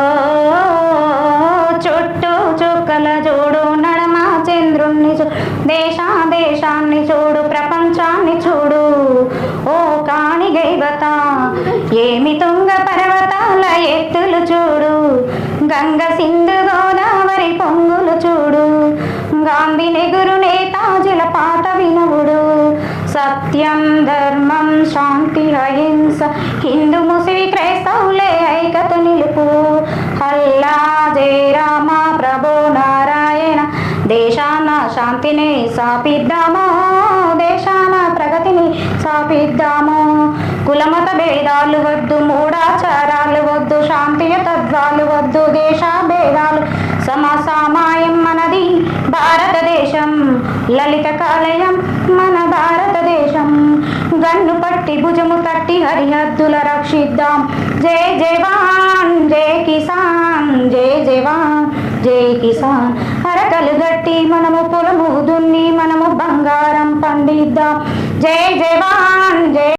ఓ చుట్టూ చుక్కల చూడు నడమ చంద్రుణ్ణి దేశ దేశాన్ని చూడు ప్రపంచాన్ని చూడు. ఓ కాణి గైవత ఏమి తుంగ పర్వతాల ఎత్తులు చూడు. గంగ సింధు గోదావరి పొంగులు చూడు. గాంధీ నెగురు నేతాజుల పాట వినవుడు. సత్యం ధర్మం శాంతి అహింస హిందూ ముస్లిం క్రైస్తవులే దేశాన శాంతిని సాపిద్దాము? దేశాన ప్రగతిని సాపిద్దాము? కులమత భేదాలు వద్దు మూఢాచారాలు వద్దు శాంతియ తత్వాలు వద్దు దేశ భేదాలు సమసామాయం మనది భారతదేశం. లలిత కాలయం మన భారతదేశం. గన్ను పట్టి భుజము తట్టి హరిహద్దుల రక్షిద్దాం. జై జవాన్ జై కిసాన్ జై జవాన్ జై కిసాన్. హరకలు जय जवान जय